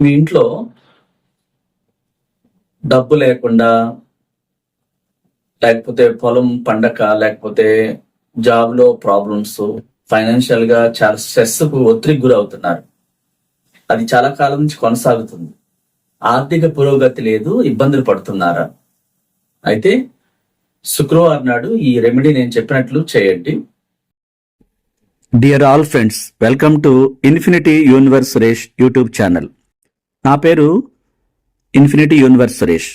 మీ ఇంట్లో డబ్బు లేకుండా లేకపోతే పొలం పండక లేకపోతే జాబ్లో ప్రాబ్లమ్స్ ఫైనాన్షియల్గా చాలా స్ట్రెస్కు ఒత్తిడికి గురవుతున్నారు. అది చాలా కాలం నుంచి కొనసాగుతుంది. ఆర్థిక పురోగతి లేదు ఇబ్బందులు పడుతున్నారా? అయితే శుక్రవారం నాడు ఈ రెమెడీ నేను చెప్పినట్లు చేయండి. Dear all friends welcome to infinity universe రేష్ YouTube channel నా పేరు ఇన్ఫినిటీ యూనివర్స్ సురేష్.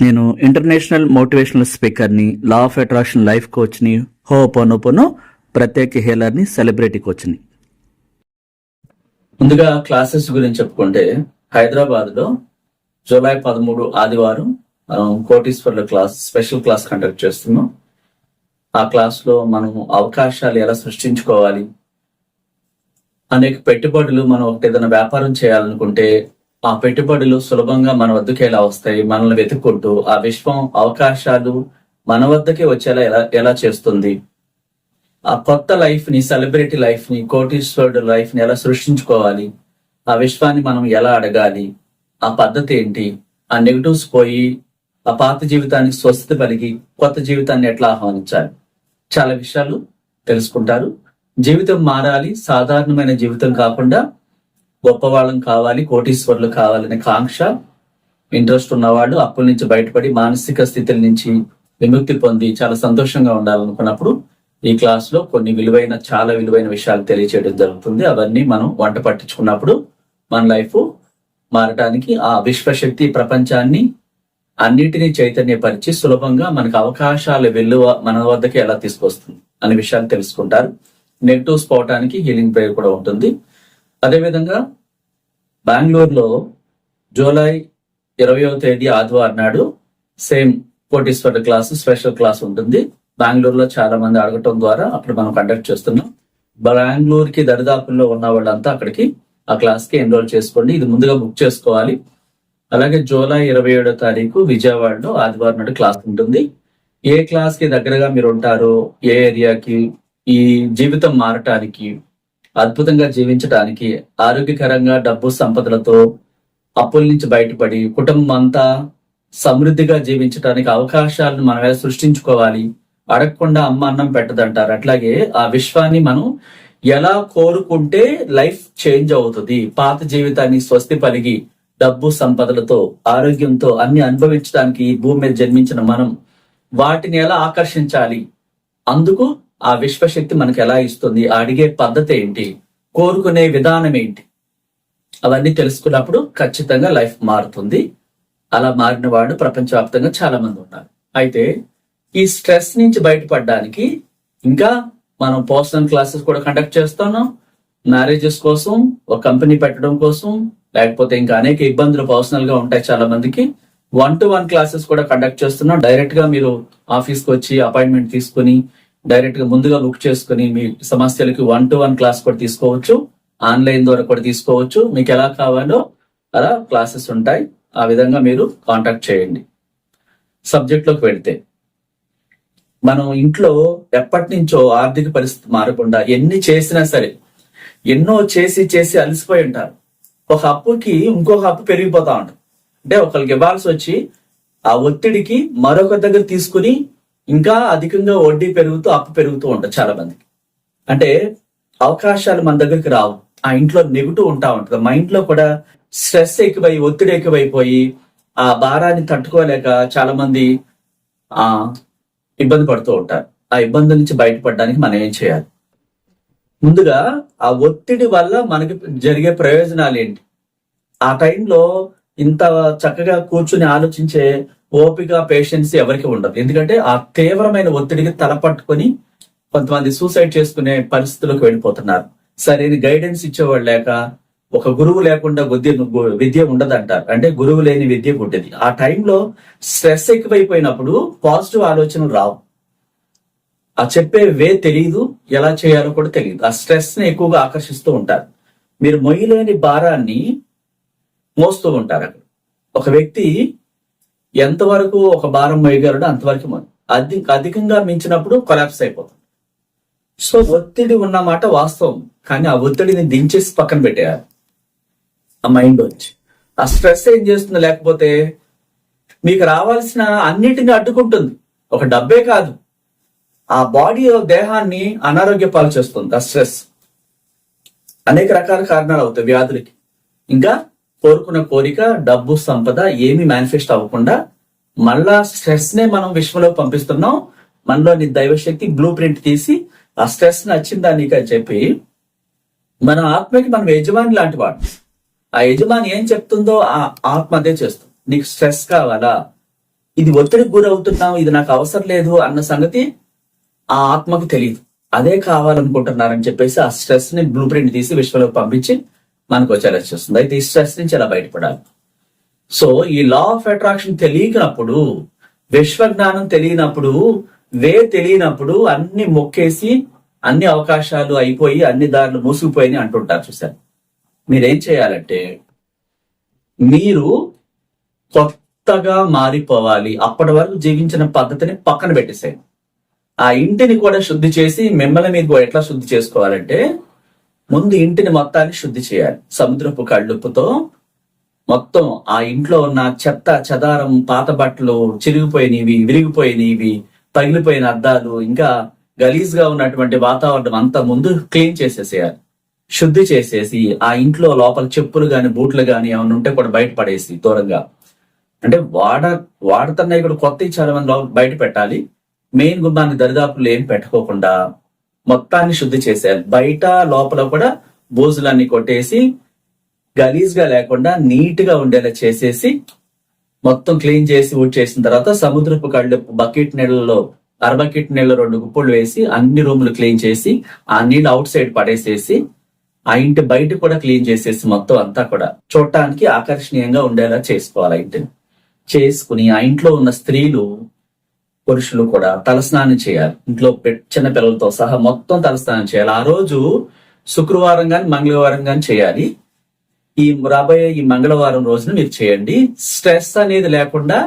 నేను ఇంటర్నేషనల్ మోటివేషనల్ స్పీకర్ని లా ఆఫ్ అట్రాక్షన్ లైఫ్ కోచ్ని హో హోపోనోపోనో ప్రత్యేక హేలర్ని సెలబ్రిటీ కోచ్ని. ముందుగా క్లాసెస్ గురించి చెప్పుకుంటే హైదరాబాద్లో జూలై పదమూడు ఆదివారం మనం కోటీశ్వర్ల క్లాస్ స్పెషల్ క్లాస్ కండక్ట్ చేస్తున్నాం. ఆ క్లాస్లో మనం అవకాశాలు ఎలా సృష్టించుకోవాలి అనేక పెట్టుబడులు మనం ఒకటి ఏదైనా వ్యాపారం చేయాలనుకుంటే ఆ పెట్టుబడులు సులభంగా మన వద్దకు ఎలా వస్తాయి మనల్ని వెతుక్కుంటూ ఆ విశ్వం అవకాశాలు మన వద్దకే వచ్చేలా ఎలా ఎలా చేస్తుంది? ఆ కొత్త లైఫ్ని సెలబ్రిటీ లైఫ్ని కోటీశ్వరుడు లైఫ్ని ఎలా సృష్టించుకోవాలి? ఆ విశ్వాన్ని మనం ఎలా అడగాలి? ఆ పద్ధతి ఏంటి? ఆ నెగటివ్స్ పోయి ఆ పాత జీవితానికి స్వస్థత కలిగి కొత్త జీవితాన్ని ఎట్లా ఆహ్వానించాలి? చాలా విషయాలు తెలుసుకుంటారు. జీవితం మారాలి సాధారణమైన జీవితం కాకుండా గొప్పవాళ్ళం కావాలి కోటీశ్వరులు కావాలనే కాంక్ష ఇంట్రెస్ట్ ఉన్నవాళ్ళు అప్పుల నుంచి బయటపడి మానసిక స్థితుల నుంచి విముక్తి పొంది చాలా సంతోషంగా ఉండాలనుకున్నప్పుడు ఈ క్లాస్లో కొన్ని విలువైన చాలా విలువైన విషయాలు తెలియచేయడం జరుగుతుంది. అవన్నీ మనం వంట పట్టించుకున్నప్పుడు మన లైఫ్ మారడానికి ఆ విశ్వశక్తి ప్రపంచాన్ని అన్నిటినీ చైతన్యపరిచి సులభంగా మనకు అవకాశాల వెల్లువ మన వద్దకి ఎలా తీసుకొస్తుంది అనే విషయాలు తెలుసుకుంటారు. నెగిటివ్స్ పోవటానికి హీలింగ్ ప్రేయర్ కూడా ఉంటుంది. అదేవిధంగా బెంగళూరులో జూలై ఇరవయో తేదీ ఆదివారం నాడు సేమ్ కోటీశ్వర క్లాస్ స్పెషల్ క్లాస్ ఉంటుంది. బెంగళూరులో చాలా మంది అడగటం ద్వారా అప్పుడు మనం కండక్ట్ చేస్తున్నాం. బెంగళూరుకి దరిదాపుల్లో ఉన్న వాళ్ళంతా అక్కడికి ఆ క్లాస్కి ఎన్రోల్ చేసుకోండి. ఇది ముందుగా బుక్ చేసుకోవాలి. అలాగే జూలై ఇరవై ఏడో తారీఖు విజయవాడలో ఆదివారం నాడు క్లాస్ ఉంటుంది. ఏ క్లాస్కి దగ్గరగా మీరు ఉంటారో ఏ ఏరియాకి ఈ జీవితం మారటానికి అద్భుతంగా జీవించడానికి ఆరోగ్యకరంగా డబ్బు సంపదలతో అప్పుల నుంచి బయటపడి కుటుంబం అంతా సమృద్ధిగా జీవించడానికి అవకాశాలను మనం ఎలా సృష్టించుకోవాలి. అడగకుండా అమ్మ అన్నం పెట్టదంటారు. అట్లాగే ఆ విశ్వాన్ని మనం ఎలా కోరుకుంటే లైఫ్ చేంజ్ అవుతుంది. పాత జీవితాన్ని స్వస్తి పలిగి డబ్బు సంపదలతో ఆరోగ్యంతో అన్ని అనుభవించడానికి ఈ భూమి మీద జన్మించిన మనం వాటిని ఎలా ఆకర్షించాలి? అందుకు ఆ విశ్వశక్తి మనకు ఎలా ఇస్తుంది? ఆ అడిగే పద్ధతి ఏంటి? కోరుకునే విధానం ఏంటి? అవన్నీ తెలుసుకున్నప్పుడు ఖచ్చితంగా లైఫ్ మారుతుంది. అలా మారిన వాళ్ళు ప్రపంచవ్యాప్తంగా చాలా మంది ఉన్నారు. అయితే ఈ స్ట్రెస్ నుంచి బయటపడడానికి ఇంకా మనం పర్సనల్ క్లాసెస్ కూడా కండక్ట్ చేస్తున్నాం. మ్యారేజెస్ కోసం ఒక కంపెనీ పెట్టడం కోసం లేకపోతే ఇంకా అనేక ఇబ్బందులు పర్సనల్గా ఉంటాయి చాలా మందికి వన్ టు వన్ క్లాసెస్ కూడా కండక్ట్ చేస్తున్నాం. డైరెక్ట్గా మీరు ఆఫీస్కి వచ్చి అపాయింట్మెంట్ తీసుకుని డైరెక్ట్గా ముందుగా బుక్ చేసుకుని మీ సమస్యలకి వన్ టు వన్ క్లాస్ కూడా తీసుకోవచ్చు. ఆన్లైన్ ద్వారా కూడా తీసుకోవచ్చు. మీకు ఎలా కావాలో అలా క్లాసెస్ ఉంటాయి. ఆ విధంగా మీరు కాంటాక్ట్ చేయండి. సబ్జెక్ట్లోకి వెళితే మనం ఇంట్లో ఎప్పటి నుంచో ఆర్థిక పరిస్థితి మారకుండా ఎన్ని చేసినా సరే ఎన్నో చేసి చేసి అలసిపోయి ఉంటారు. ఒక అప్పుకి ఇంకొక అప్పు పెరిగిపోతా ఉంటారు అంటే ఒకరికి ఇవ్వాల్సి వచ్చి ఆ ఒత్తిడికి మరొక దగ్గర తీసుకుని ఇంకా అధికంగా వడ్డీ పెరుగుతూ అప్పు పెరుగుతూ ఉంటుంది చాలా మందికి అంటే అవకాశాలు మన దగ్గరికి రావు. ఆ ఇంట్లో నెగుటూ ఉంటా ఉంటుంది. మా ఇంట్లో కూడా స్ట్రెస్ ఎక్కువై ఒత్తిడి ఎక్కువైపోయి ఆ భారాన్ని తట్టుకోలేక చాలా మంది ఆ ఇబ్బంది పడుతూ ఉంటారు. ఆ ఇబ్బంది నుంచి బయటపడడానికి మనం ఏం చేయాలి? ముందుగా ఆ ఒత్తిడి వల్ల మనకి జరిగే ప్రయోజనాలు ఏంటి? ఆ టైంలో ఇంత చక్కగా కూర్చుని ఆలోచించే ఓపిక పేషెన్స్ ఎవరికి ఉండదు. ఎందుకంటే ఆ తీవ్రమైన ఒత్తిడికి తలపట్టుకొని కొంతమంది సూసైడ్ చేసుకునే పరిస్థితులకు వెళ్ళిపోతున్నారు. సరైన గైడెన్స్ ఇచ్చేవాళ్ళు లేక ఒక గురువు లేకుండా విద్య విద్య ఉండదంటారు. అంటే గురువు లేని విద్య పుట్టేది ఆ టైంలో స్ట్రెస్ ఎక్కువైపోయినప్పుడు పాజిటివ్ ఆలోచనలు రావు. ఆ చెప్పే వే తెలియదు ఎలా చేయాలో కూడా తెలియదు ఆ స్ట్రెస్ని ఎక్కువగా ఆకర్షిస్తూ ఉంటారు. మీరు మొయ్యలేని భారాన్ని మోస్తూ ఉంటారు అక్కడ. ఒక వ్యక్తి ఎంతవరకు ఒక భారం మోయగలడో అంతవరకు మనం అధి అధికంగా మించినప్పుడు కొలాప్స్ అయిపోతుంది సో ఒత్తిడి ఉన్నమాట వాస్తవం. కానీ ఆ ఒత్తిడిని దించేసి పక్కన పెట్టేయాలి. ఆ మైండ్ వచ్చి. ఆ స్ట్రెస్ ఏం చేస్తుంది? లేకపోతే మీకు రావాల్సిన అన్నిటిని అడ్డుకుంటుంది. ఒక డబ్బే కాదు. ఆ బాడీ దేహాన్ని అనారోగ్య పాలు చేస్తుంది. ఆ స్ట్రెస్. అనేక రకాల కారణాలు అవుతాయి వ్యాధులకి. ఇంకా కోరుకున్న కోరిక డబ్బు సంపద ఏమి మేనిఫెస్ట్ అవ్వకుండా మళ్ళా స్ట్రెస్ నే మనం విశ్వంలో పంపిస్తున్నాం. మనలోని దైవశక్తి బ్లూ ప్రింట్ తీసి ఆ స్ట్రెస్ నచ్చిందా నీకు అని చెప్పి మన ఆత్మకి మనం యజమాని లాంటి వాడు. ఆ యజమాని ఏం చెప్తుందో ఆ ఆత్మ అదే చేస్తుంది. నీకు స్ట్రెస్ కావాలా? ఇది ఒత్తిడికి గురవుతున్నావు ఇది నాకు అవసరం లేదు అన్న సంగతి ఆ ఆత్మకు తెలియదు. అదే కావాలనుకుంటున్నారని చెప్పేసి ఆ స్ట్రెస్ని బ్లూ ప్రింట్ తీసి విశ్వంలోకి పంపించి మనకు వచ్చేలా చేస్తుంది అయితే ఈ స్ట్రెస్ నుంచి ఎలా బయటపడాలి? సో ఈ లా ఆఫ్ అట్రాక్షన్ తెలియనప్పుడు విశ్వజ్ఞానం తెలియనప్పుడు వే తెలియనప్పుడు అన్ని మొక్కేసి అన్ని అవకాశాలు అయిపోయి అన్ని దారులు మూసుకుపోయి అంటుంటారు చూసారు మీరేం చేయాలంటే మీరు కొత్తగా మారిపోవాలి. అప్పటి వరకు జీవించిన పద్ధతిని పక్కన పెట్టేసేయండి. ఆ ఇంటిని కూడా శుద్ధి చేసి మిమ్మల్ని మీరు ఎట్లా శుద్ధి చేసుకోవాలంటే ముందు ఇంటిని మొత్తాన్ని శుద్ధి చేయాలి. సముద్రపు కళ్ళుప్పుతో మొత్తం ఆ ఇంట్లో ఉన్న చెత్త చెదారం పాత బట్టలు చిరిగిపోయినవి విరిగిపోయినవి పగిలిపోయిన అద్దాలు ఇంకా గలీజ్గా ఉన్నటువంటి వాతావరణం అంతా ముందు క్లీన్ చేసేసేయాలి. శుద్ధి చేసేసి ఆ ఇంట్లో లోపల చెప్పులు గాని బూట్లు గాని ఏమైనా ఉంటే కూడా బయట పడేసి దూరంగా. అంటే వాడ వాడుతున్నాయి కూడా కొత్త చాలా మంది లోపల బయట పెట్టాలి. మెయిన్ గుమ్మాన్ని దరిదాపులు ఏం పెట్టుకోకుండా మొత్తాన్ని శుద్ధి చేశారు బయట లోపల కూడా బూజులన్నీ కొట్టేసి గలీజ్గా లేకుండా నీట్గా ఉండేలా చేసేసి మొత్తం క్లీన్ చేసి ఊడ్ చేసిన తర్వాత సముద్రపు కళ్ళు బకెట్ నీళ్ళలో అర బకెట్ నీళ్ళ రెండు గుప్పులు వేసి అన్ని రూములు క్లీన్ చేసి ఆ నీళ్ళు అవుట్ సైడ్ పడేసేసి ఆ ఇంటి బయట కూడా క్లీన్ చేసేసి మొత్తం అంతా కూడా చూడటానికి ఆకర్షణీయంగా ఉండేలా చేసుకోవాలి ఆ ఇంటిని. చేసుకుని ఆ ఇంట్లో ఉన్న స్త్రీలు పురుషులు కూడా తలస్నానం చేయాలి. ఇంట్లో చిన్న పిల్లలతో సహా మొత్తం తలస్నానం చేయాలి. ఆ రోజు శుక్రవారం కానీ మంగళవారం కానీ చేయాలి. ఈ రాబోయే ఈ మంగళవారం రోజున మీరు చేయండి. స్ట్రెస్ అనేది లేకుండా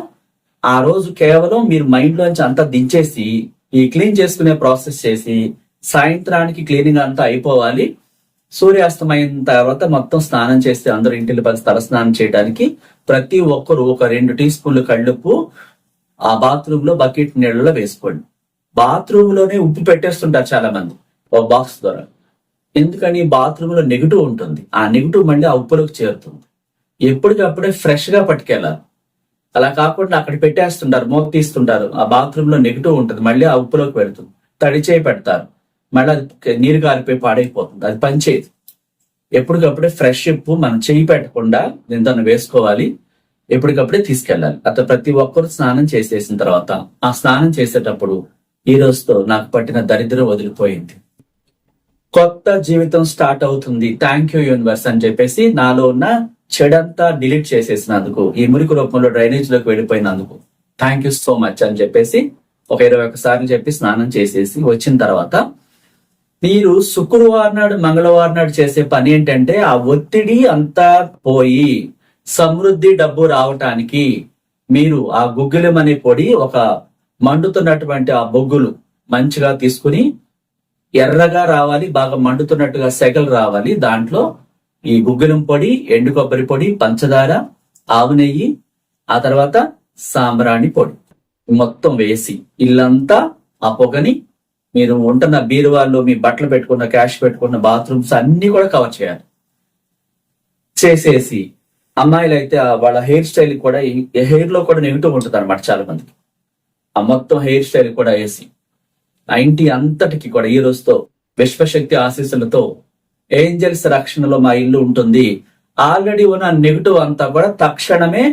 ఆ రోజు కేవలం మీరు మైండ్ లోంచి అంతా దించేసి ఈ క్లీన్ చేసుకునే ప్రాసెస్ చేసి సాయంత్రానికి క్లీనింగ్ అంతా అయిపోవాలి. సూర్యాస్తమైన తర్వాత మొత్తం స్నానం చేస్తే అందరూ ఇంటిలో పది తల స్నానం చేయడానికి ప్రతి ఒక్కరు ఒక రెండు టీ స్పూన్లు కళ్ళుప్పు ఆ బాత్రూమ్లో బకెట్ నీళ్ళలో వేసుకోండి. బాత్రూమ్లోనే ఉప్పు పెట్టేస్తుంటారు చాలా మంది ఒక బాక్స్ ద్వారా. ఎందుకని? బాత్రూమ్లో నెగిటివ్ ఉంటుంది. ఆ నెగిటివ్ మళ్ళీ ఆ ఉప్పులోకి చేరుతుంది. ఎప్పటికప్పుడే ఫ్రెష్గా పట్టుకెళ్ళాలి. అలా కాకుండా అక్కడ పెట్టేస్తుంటారు మూత తీస్తుంటారు. ఆ బాత్రూమ్లో నెగిటివ్ ఉంటుంది మళ్ళీ ఆ ఉప్పులోకి పెడుతుంది. తడి చేయి పెడతారు. మళ్ళీ అది నీరు కారిపోయి పాడైపోతుంది. అది పనిచేయదు. ఎప్పటికప్పుడే ఫ్రెష్ ఉప్పు మనం చేయి పెట్టకుండా దీంతో వేసుకోవాలి. ఎప్పటికప్పుడే తీసుకెళ్ళాలి. అత ప్రతి ఒక్కరు స్నానం చేసేసిన తర్వాత ఆ స్నానం చేసేటప్పుడు ఈ రోజుతో నాకు పట్టిన దరిద్రం వదిలిపోయింది. కొత్త జీవితం స్టార్ట్ అవుతుంది. థ్యాంక్ యూ యూనివర్స్ అని చెప్పేసి నాలో ఉన్న చెడంతా డిలీట్ చేసేసినందుకు ఈ మురికి రూపంలో డ్రైనేజ్లోకి వెళ్ళిపోయినందుకు థ్యాంక్ యూ సో మచ్ అని చెప్పేసి ఒక ఇరవై ఒకసారి చెప్పి స్నానం చేసేసి వచ్చిన తర్వాత మీరు శుక్రవారం నాడు మంగళవారం నాడు చేసే పని ఏంటంటే ఆ ఒత్తిడి అంతా పోయి సమృద్ధి డబ్బు రావటానికి మీరు ఆ గుగ్గిలం అనే పొడి ఒక మండుతున్నటువంటి ఆ బొగ్గులు మంచిగా తీసుకుని ఎర్రగా రావాలి బాగా మండుతున్నట్టుగా సెగలు రావాలి. దాంట్లో ఈ గుగ్గిలం పొడి ఎండు కొబ్బరి పొడి పంచదార ఆవు నెయ్యి ఆ తర్వాత సాంబ్రాణి పొడి మొత్తం వేసి ఇల్లంతా ఆ పొగని మీరు ఉంటున్న బీరువాల్లో మీ బట్టలు పెట్టుకున్న క్యాష్ పెట్టుకున్న బాత్రూమ్స్ అన్ని కూడా కవర్ చేయాలి. చేసేసి అమ్మాయిలు అయితే ఆ వాళ్ళ హెయిర్ స్టైల్ కూడా హెయిర్లో కూడా నెగిటివ్ ఉంటుంది అనమాట చాలా మందికి. ఆ మొత్తం హెయిర్ స్టైల్ కూడా వేసి ఆ ఇంటి అంతటికి కూడా ఈ రోజుతో విశ్వశక్తి ఆశీస్సులతో ఏంజల్స్ రక్షణలో మా ఇల్లు ఉంటుంది. ఆల్రెడీ ఉన్న నెగిటివ్ అంతా కూడా తక్షణమే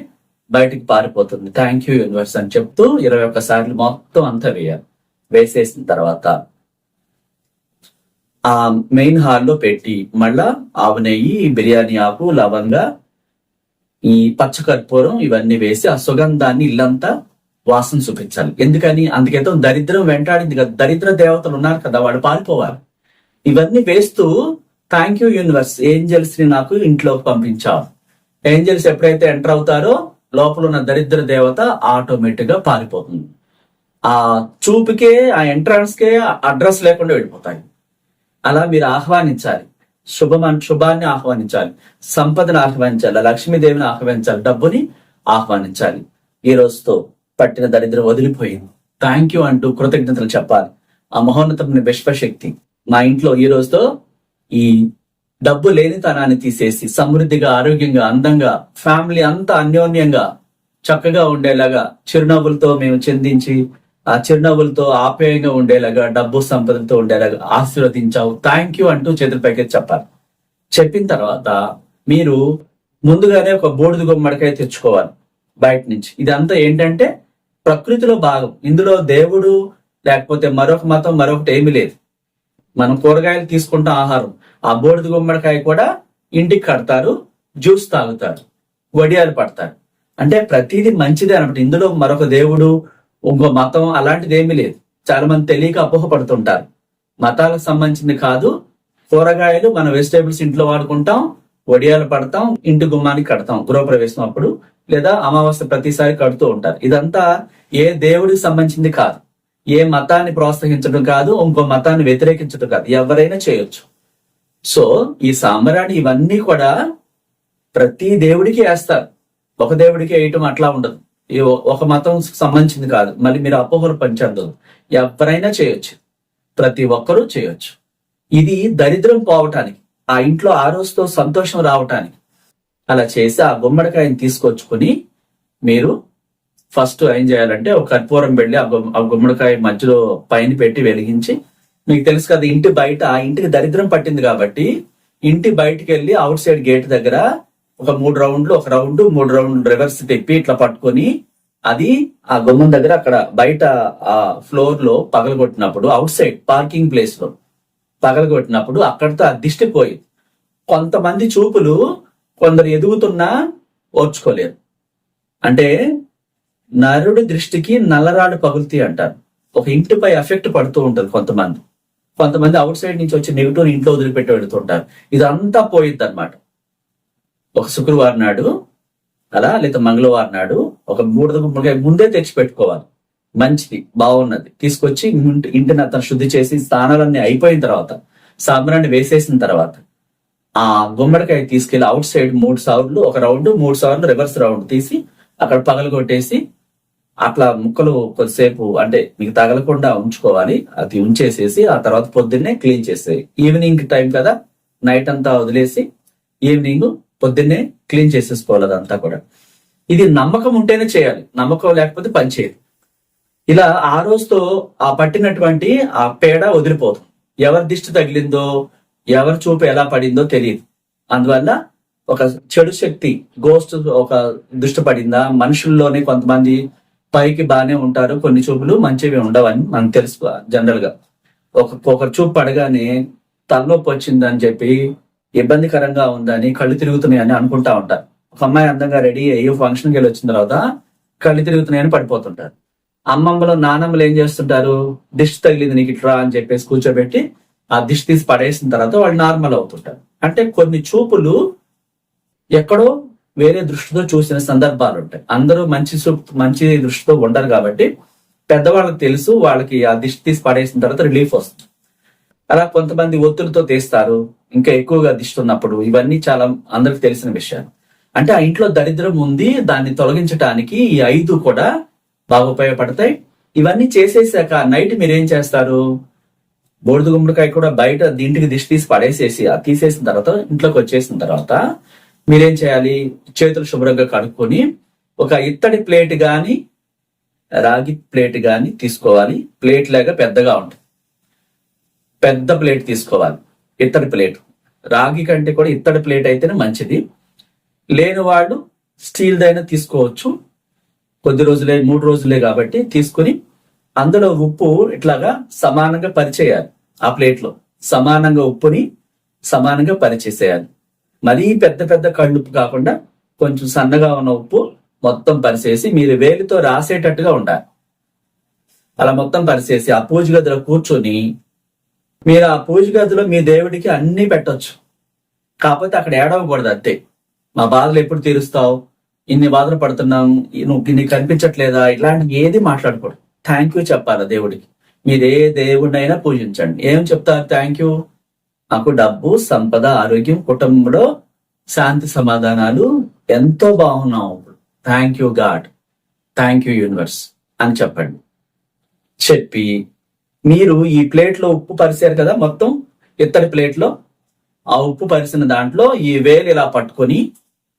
బయటికి పారిపోతుంది. థ్యాంక్ యూ యూనివర్స్ అని చెప్తూ ఇరవై ఒక్క సార్లు మొత్తం అంతా వేయాలి. వేసేసిన తర్వాత ఆ మెయిన్ హాల్లో పెట్టి మళ్ళా ఆవు నెయ్యి బిర్యానీ ఆకు లవంగా ఈ పచ్చ కర్పూరం ఇవన్నీ వేసి ఆ సుగంధాన్ని ఇల్లంతా వాసన చూపించాలి. ఎందుకని? అందుకేతో దరిద్రం వెంటాడింది కదా. దరిద్ర దేవతలు ఉన్నారు కదా వాళ్ళు పారిపోవాలి. ఇవన్నీ వేస్తూ థ్యాంక్ యూ యూనివర్స్ ఏంజల్స్ని నాకు ఇంట్లోకి పంపించావు. ఏంజల్స్ ఎప్పుడైతే ఎంటర్ అవుతారో లోపల ఉన్న దరిద్ర దేవత ఆటోమేటిక్గా పారిపోతుంది. ఆ చూపుకే ఆ ఎంట్రన్స్ కే అడ్రస్ లేకుండా వెళ్ళిపోతాయి. అలా మీరు ఆహ్వానించాలి. శుభం శుభాన్ని ఆహ్వానించాలి. సంపదను ఆహ్వానించాలి. లక్ష్మీదేవిని ఆహ్వానించాలి. డబ్బుని ఆహ్వానించాలి. ఈ రోజుతో పట్టిన దరిద్రం వదిలిపోయింది. థ్యాంక్ యూ అంటూ కృతజ్ఞతలు చెప్పాలి. ఆ మహోన్నతమైన విశ్వశక్తి మా ఇంట్లో ఈ రోజుతో ఈ డబ్బు లేనితనాన్ని తీసేసి సమృద్ధిగా ఆరోగ్యంగా అందంగా ఫ్యామిలీ అంతా అన్యోన్యంగా చక్కగా ఉండేలాగా చిరునవ్వులతో మేము చెందించి చిరునవ్వులతో ఆప్యాయంగా ఉండేలాగా డబ్బు సంపదలతో ఉండేలాగా ఆశీర్వదించావు. థ్యాంక్ యూ అంటూ చేతుల పైకి చెప్పాలి. చెప్పిన తర్వాత మీరు ముందుగానే ఒక బూడిద గుమ్మడికాయ తెచ్చుకోవాలి బయట నుంచి. ఇదంతా ఏంటంటే ప్రకృతిలో భాగం. ఇందులో దేవుడు లేకపోతే మరొక మతం మరొకటి ఏమీ లేదు. మనం కూరగాయలు తీసుకుంటాం ఆహారం. ఆ బూడిద గుమ్మడికాయ కూడా ఇంటికి కడతారు జ్యూస్ తాగుతారు వడియాలు పడతారు. అంటే ప్రతిదీ మంచిదే అనమాట ఇందులో మరొక దేవుడు ఇంకో మతం అలాంటిది ఏమీ లేదు. చాలా మంది తెలియక అపోహపడుతుంటారు. మతాలకు సంబంధించింది కాదు. కూరగాయలు మన వెజిటేబుల్స్ ఇంట్లో వాడుకుంటాం వడియాలు పడతాం ఇంటి గుమ్మానికి కడతాం గృహప్రవేశం అప్పుడు లేదా అమావాస్య ప్రతిసారి కడుతూ ఉంటారు. ఇదంతా ఏ దేవుడికి సంబంధించింది కాదు. ఏ మతాన్ని ప్రోత్సహించడం కాదు ఇంకో మతాన్ని వ్యతిరేకించడం కాదు. ఎవరైనా చేయొచ్చు. సో ఈ సాంబ్రాణి ఇవన్నీ కూడా ప్రతి దేవుడికి వేస్తారు. ఒక దేవుడికి వేయటం అట్లా ఉండదు. ఈ ఒక మతం సంబంధించింది కాదు. మళ్ళీ మీరు అపోహలు పంచద్దు ఎవరైనా చేయొచ్చు. ప్రతి ఒక్కరూ చేయొచ్చు. ఇది దరిద్రం పోవటానికి ఆ ఇంట్లో ఆ రోజుతో సంతోషం రావటానికి. అలా చేసి ఆ గుమ్మడికాయని తీసుకొచ్చుకొని మీరు ఫస్ట్ ఏం చేయాలంటే ఒక కర్పూరం వెళ్ళి ఆ ఆ గుమ్మడికాయ మధ్యలో పైన పెట్టి వెలిగించి మీకు తెలుసు కదా ఇంటి బయట ఆ ఇంటికి దరిద్రం పట్టింది కాబట్టి ఇంటి బయటికి వెళ్ళి అవుట్ సైడ్ గేట్ దగ్గర ఒక మూడు రౌండ్లు ఒక రౌండ్ మూడు రౌండ్ రివర్స్ తిప్పి ఇట్లా పట్టుకొని అది ఆ గుమ్మం దగ్గర అక్కడ బయట ఆ ఫ్లోర్లో పగలగొట్టినప్పుడు అవుట్ సైడ్ పార్కింగ్ ప్లేస్లో పగలగొట్టినప్పుడు అక్కడితో ఆ దిష్టి పోయింది. కొంతమంది చూపులు కొందరు ఎదుగుతున్నా ఓర్చుకోలేరు. అంటే నరుడి దృష్టికి నల్లరాడు పగులుతాయి అంటారు. ఒక ఇంటిపై ఎఫెక్ట్ పడుతూ ఉంటుంది కొంతమంది. కొంతమంది అవుట్ సైడ్ నుంచి వచ్చి నెగిటివ్ ఇంట్లో వదిలిపెట్టి వెళుతుంటారు. ఇదంతా పోయిద్ది అనమాట ఒక శుక్రవారం నాడు అలా లేదా మంగళవారం నాడు ఒక మూడు గుమ్మడికాయ ముందే తెచ్చి పెట్టుకోవాలి. మంచిది బాగున్నది. తీసుకొచ్చి ఇంటిని అతను శుద్ధి చేసి స్నానాలన్నీ అయిపోయిన తర్వాత సాంబ్రాన్ని వేసేసిన తర్వాత ఆ గుమ్మడికాయ తీసుకెళ్ళి అవుట్ సైడ్ మూడు సార్లు ఒక రౌండ్ మూడు సార్లు రివర్స్ రౌండ్ తీసి అక్కడ పగలు కొట్టేసి అట్లా ముక్కలు కొద్దిసేపు అంటే మీకు తగలకుండా ఉంచుకోవాలి. అది ఉంచేసేసి ఆ తర్వాత పొద్దున్నే క్లీన్ చేసేది ఈవినింగ్ టైం కదా నైట్ అంతా వదిలేసి ఈవినింగ్ పొద్దున్నే క్లీన్ చేసేసుకోవాలి అదంతా కూడా. ఇది నమ్మకం ఉంటేనే చేయాలి. నమ్మకం లేకపోతే పని చేయదు. ఇలా ఆ రోజుతో ఆ పట్టినటువంటి ఆ పేడ వదిలిపోతుంది ఎవరి దిష్టి తగిలిందో ఎవరి చూపు ఎలా పడిందో తెలియదు. అందువల్ల ఒక చెడు శక్తి గోస్ట్ ఒక దృష్టి పడిందా? మనుషుల్లోనే కొంతమంది పైకి బాగానే ఉంటారు. కొన్ని చూపులు మంచివి ఉండవని మనం తెలుసు జనరల్గా. ఒక ఒకరి చూపు పడగానే తలనొప్పి వచ్చిందని చెప్పి ఇబ్బందికరంగా ఉందని కళ్ళు తిరుగుతున్నాయని అనుకుంటా ఉంటారు. ఒక అమ్మాయి అందంగా రెడీ అయ్యి ఫంక్షన్కి వెళ్ళి వచ్చిన తర్వాత కళ్ళు తిరుగుతున్నాయని పడిపోతుంటారు. అమ్మమ్మలు నానమ్మలు ఏం చేస్తుంటారు? దిష్టి తగిలింది నీకు ఇట్రా అని చెప్పేసి కూర్చోబెట్టి ఆ దిష్టి తీసి పడేసిన తర్వాత వాళ్ళు నార్మల్ అవుతుంటారు. అంటే కొన్ని చూపులు ఎక్కడో వేరే దృష్టితో చూసిన సందర్భాలు ఉంటాయి. అందరూ మంచి మంచి దృష్టితో ఉండరు కాబట్టి పెద్దవాళ్ళకి తెలుసు వాళ్ళకి ఆ దిష్టి తీసి పడేసిన తర్వాత రిలీఫ్ వస్తుంది. అలా కొంతమంది ఒత్తులతో తీస్తారు. ఇంకా ఎక్కువగా దిష్టి ఉన్నప్పుడు ఇవన్నీ చాలా అందరికి తెలిసిన విషయాలు. అంటే ఆ ఇంట్లో దరిద్రం ఉంది దాన్ని తొలగించడానికి ఈ ఐదు కూడా బాగా ఉపయోగపడతాయి. ఇవన్నీ చేసేసాక నైట్ మీరు ఏం చేస్తారు? బోడిద గుమ్మడికాయ కూడా బయట దీంటికి దిష్టి తీసి పడేసేసి ఆ తీసేసిన తర్వాత ఇంట్లోకి వచ్చేసిన తర్వాత మీరేం చేయాలి? చేతులు శుభ్రంగా కడుక్కొని ఒక ఇత్తడి ప్లేట్ గాని రాగి ప్లేట్ గాని తీసుకోవాలి. ప్లేట్ లాగా పెద్దగా ఉంటుంది. పెద్ద ప్లేట్ తీసుకోవాలి. ఇత్తడి ప్లేట్. రాగి కంటే కూడా ఇత్తడి ప్లేట్ అయితేనే మంచిది. లేని వాళ్ళు స్టీల్ దైనా తీసుకోవచ్చు. కొద్ది రోజులే మూడు రోజులే కాబట్టి తీసుకుని అందులో ఉప్పు ఇట్లాగా సమానంగా పరిచేయాలి. ఆ ప్లేట్లో సమానంగా ఉప్పుని సమానంగా పరిచేసేయాలి. మరీ పెద్ద పెద్ద కళ్ళు ఉప్పు కాకుండా కొంచెం సన్నగా ఉన్న ఉప్పు మొత్తం పరిచేసి మీరు వేలితో రాసేటట్టుగా ఉండాలి. అలా మొత్తం పరిచేసి ఆ పూజ గదిలో కూర్చొని మీరు ఆ పూజ గదిలో మీ దేవుడికి అన్ని పెట్టొచ్చు. కాకపోతే అక్కడ ఏడవకూడదు అంతే. మా బాధలు ఎప్పుడు తీరుస్తావు? ఇన్ని బాధలు పడుతున్నాం. నువ్వు నీకు కనిపించట్లేదా? ఇలాంటి ఏది మాట్లాడకూడదు. థ్యాంక్ యూ చెప్పాలి దేవుడికి. మీరు ఏ దేవుడినైనా పూజించండి. ఏం చెప్తారు? థ్యాంక్ యూ నాకు డబ్బు సంపద ఆరోగ్యం కుటుంబంలో శాంతి సమాధానాలు ఎంతో బాగున్నావు thank you God thank you universe అని చెప్పండి. చెప్పి మీరు ఈ ప్లేట్లో ఉప్పు పరిచారు కదా మొత్తం ఇత్తడి ప్లేట్లో ఆ ఉప్పు పరిచిన దాంట్లో ఈ వేలు ఇలా పట్టుకొని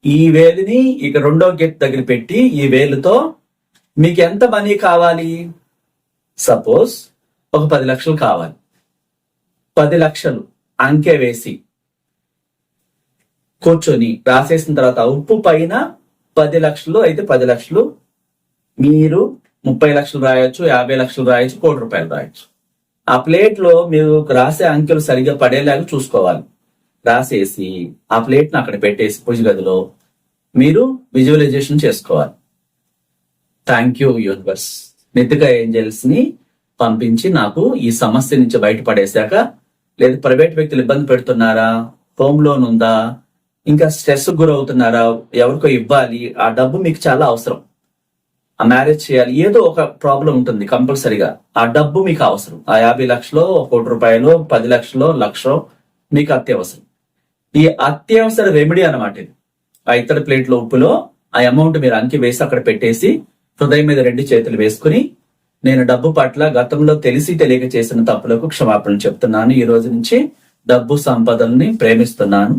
ఈ వేలుని ఇక రెండో గెట్ దగ్గర పెట్టి ఈ వేలుతో మీకు ఎంత మనీ కావాలి? సపోజ్ ఒక పది లక్షలు కావాలి. పది లక్షలు అంకె వేసి కూర్చొని రాసేసిన తర్వాత ఉప్పు పైన పది లక్షలు అయితే పది లక్షలు. మీరు ముప్పై లక్షలు రాయొచ్చు యాభై లక్షలు రాయొచ్చు కోటి రూపాయలు రాయొచ్చు. ఆ ప్లేట్లో మీరు రాసే అంకెలు సరిగ్గా పడేలాగా చూసుకోవాలి. రాసేసి ఆ ప్లేట్ను అక్కడ పెట్టేసి పూజ గదిలో మీరు విజువలైజేషన్ చేసుకోవాలి. థ్యాంక్ యూ యూనివర్స్ నితిక ఏంజల్స్ని పంపించి నాకు ఈ సమస్య నుంచి బయటపడేశాక లేదు ప్రైవేట్ వ్యక్తులు ఇబ్బంది పెడుతున్నారా హోమ్ లోన్ ఉందా ఇంకా స్ట్రెస్ గురవుతున్నారా ఎవరికో ఇవ్వాలి ఆ డబ్బు మీకు చాలా అవసరం. ఆ మ్యారేజ్ చేయాలి. ఏదో ఒక ప్రాబ్లం ఉంటుంది కంపల్సరీగా. ఆ డబ్బు మీకు అవసరం. ఆ యాభై లక్షలో ఒక కోటి రూపాయలు పది లక్షలో లక్ష మీకు అత్యవసరం. ఈ అత్యవసర రెమెడీ అన్నమాట ఇది. ఆ ఇతర ప్లేట్ల ఉప్పులో ఆ అమౌంట్ మీరు అంకి వేసి అక్కడ పెట్టేసి హృదయం మీద రెండు చేతులు వేసుకుని నేను డబ్బు పట్ల గతంలో తెలిసి తెలియక చేసిన తప్పులకు క్షమాపణ చెప్తున్నాను. ఈ రోజు నుంచి డబ్బు సంపదల్ని ప్రేమిస్తున్నాను.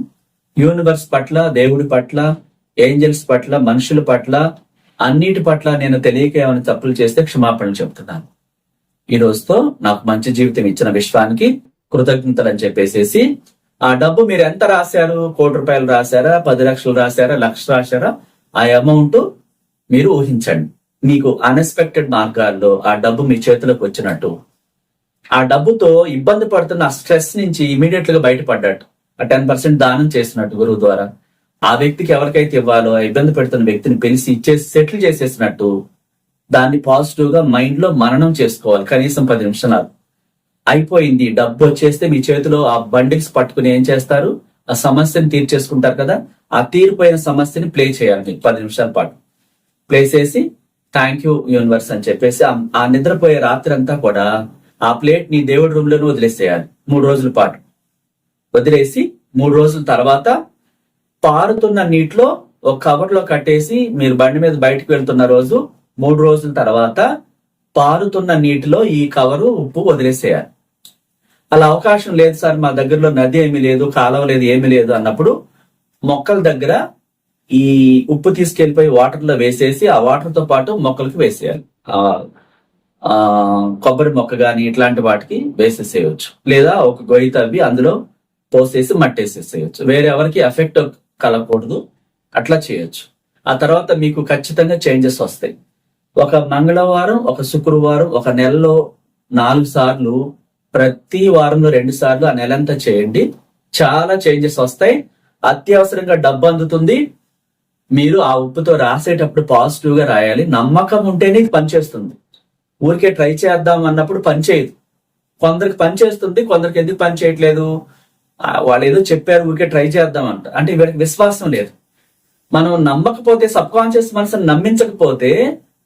యూనివర్స్ పట్ల దేవుడి పట్ల ఏంజల్స్ పట్ల మనుషుల పట్ల అన్నిటి పట్ల నేను తెలియక ఏమైనా తప్పులు చేస్తే క్షమాపణలు చెబుతున్నాను. ఈ రోజుతో నాకు మంచి జీవితం ఇచ్చిన విశ్వానికి కృతజ్ఞతలు అని చెప్పేసేసి ఆ డబ్బు మీరు ఎంత రాశారు? కోటి రూపాయలు రాశారా? పది లక్షలు రాశారా? లక్ష రాశారా? ఆ అమౌంట్ మీరు ఊహించండి. మీకు అన్ఎక్స్పెక్టెడ్ మార్గాల్లో ఆ డబ్బు మీ చేతిలోకి వచ్చినట్టు. ఆ డబ్బుతో ఇబ్బంది పడుతున్న ఆ స్ట్రెస్ నుంచి ఇమీడియట్గా బయటపడ్డట్టు. ఆ టెన్ పర్సెంట్ దానం చేసినట్టు గురువు ద్వారా. ఆ వ్యక్తికి ఎవరికైతే ఇవ్వాలో ఇబ్బంది పెడుతున్న వ్యక్తిని పిలిచి ఇచ్చేసి సెటిల్ చేసేసినట్టు దాన్ని పాజిటివ్గా మైండ్లో మననం చేసుకోవాలి. కనీసం పది నిమిషాలు. అయిపోయింది. డబ్బు వచ్చేస్తే మీ చేతిలో ఆ బండిల్స్ పట్టుకుని ఏం చేస్తారు? ఆ సమస్యని తీర్చేసుకుంటారు కదా? ఆ తీరిపోయిన సమస్యని ప్లే చేయాలి మీకు పది నిమిషాల పాటు. ప్లే చేసి థ్యాంక్ యూ యూనివర్స్ అని చెప్పేసి ఆ- ఆ నిద్రపోయే రాత్రి అంతా కూడా ఆ ప్లేట్ నీ దేవుడి రూమ్లోనే వదిలేసేయాలి. మూడు రోజుల పాటు. వదిలేసి మూడు రోజుల తర్వాత పారుతున్న నీటిలో ఒక కవర్లో కట్టేసి మీరు బండి మీద బయటకు వెళ్తున్న రోజు మూడు రోజుల తర్వాత పారుతున్న నీటిలో ఈ కవరు ఉప్పు వదిలేసేయాలి. అలా అవకాశం లేదు సార్ మా దగ్గరలో నది ఏమీ లేదు కాలువ లేదు ఏమీ లేదు అన్నప్పుడు మొక్కల దగ్గర ఈ ఉప్పు తీసుకెళ్ళిపోయి వాటర్లో వేసేసి ఆ వాటర్తో పాటు మొక్కలకు వేసేయాలి. కొబ్బరి మొక్క కానీ ఇట్లాంటి వాటికి వేసేసేయచ్చు. లేదా ఒక గొయ్యి తవ్వి అందులో పోసేసి మట్టేసేసేయచ్చు. వేరే ఎవరికి ఎఫెక్ట్ కలగకూడదు అట్లా చేయొచ్చు. ఆ తర్వాత మీకు ఖచ్చితంగా చేంజెస్ వస్తాయి. ఒక మంగళవారం ఒక శుక్రవారం ఒక నెలలో నాలుగు సార్లు ప్రతి వారంలో రెండు సార్లు ఆ నెలంతా చేయండి. చాలా చేంజెస్ వస్తాయి. అత్యవసరంగా డబ్బు అందుతుంది. మీరు ఆ ఉప్పుతో రాసేటప్పుడు పాజిటివ్గా రాయాలి. నమ్మకం ఉంటేనే పనిచేస్తుంది. ఊరికే ట్రై చేద్దాం అన్నప్పుడు పనిచేయదు కొందరికి పనిచేస్తుంది కొందరికి ఎందుకు పని చేయట్లేదు? వాళ్ళు ఏదో చెప్పారు ఊరికే ట్రై చేద్దామంట. అంటే వీళ్ళకి విశ్వాసం లేదు. మనం నమ్మకపోతే సబ్ కాన్షియస్ మనసుని నమ్మించకపోతే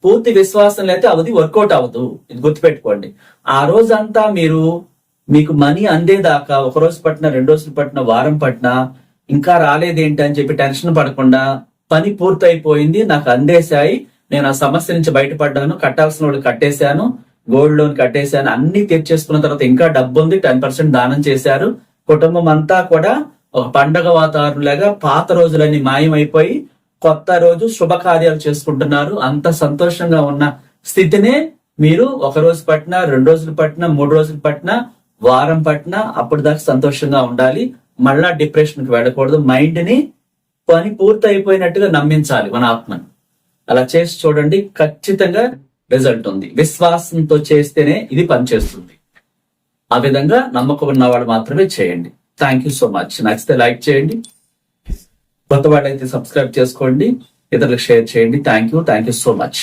పూర్తి విశ్వాసం లేకపోతే అవధి వర్కౌట్ అవ్వదు. ఇది గుర్తుపెట్టుకోండి. ఆ రోజంతా మీరు మీకు మనీ అందేదాకా ఒక రోజు పట్టిన రెండు రోజులు పట్టిన వారం పట్టిన ఇంకా రాలేదేంటి అని చెప్పి టెన్షన్ పడకుండా పని పూర్తయిపోయింది నాకు అందేశాయి నేను ఆ సమస్య నుంచి బయటపడ్డాను కట్టాల్సిన వాళ్ళు కట్టేశాను గోల్డ్ లోన్ కట్టేశాను అన్ని తీర్చేసుకున్న తర్వాత ఇంకా డబ్బు ఉంది టెన్ పర్సెంట్ దానం చేశారు కుటుంబం అంతా కూడా ఒక పండగ వాతావరణం లాగా పాత రోజులన్నీ మాయమైపోయి కొత్త రోజు శుభకార్యాలు చేసుకుంటున్నారు. అంత సంతోషంగా ఉన్న స్థితినే మీరు ఒక రోజు పట్టినా రెండు రోజులు పట్టిన మూడు రోజులు పట్టిన వారం పట్టిన అప్పుడు దాకా సంతోషంగా ఉండాలి. మళ్ళా డిప్రెషన్కి వెళ్ళకూడదు. మైండ్ని పని పూర్తి అయిపోయినట్టుగా నమ్మించాలి మన ఆత్మను. అలా చేసి చూడండి ఖచ్చితంగా రిజల్ట్ ఉంది. విశ్వాసంతో చేస్తేనే ఇది పనిచేస్తుంది. ఆ విధంగా నమ్మకం ఉన్నవాడు మాత్రమే చేయండి. థ్యాంక్ యూ సో మచ్ నచ్చితే లైక్ చేయండి. కొత్త వాళ్ళైతే సబ్స్క్రైబ్ చేసుకోండి. ఇతరులకు షేర్ చేయండి. Thank you thank you so much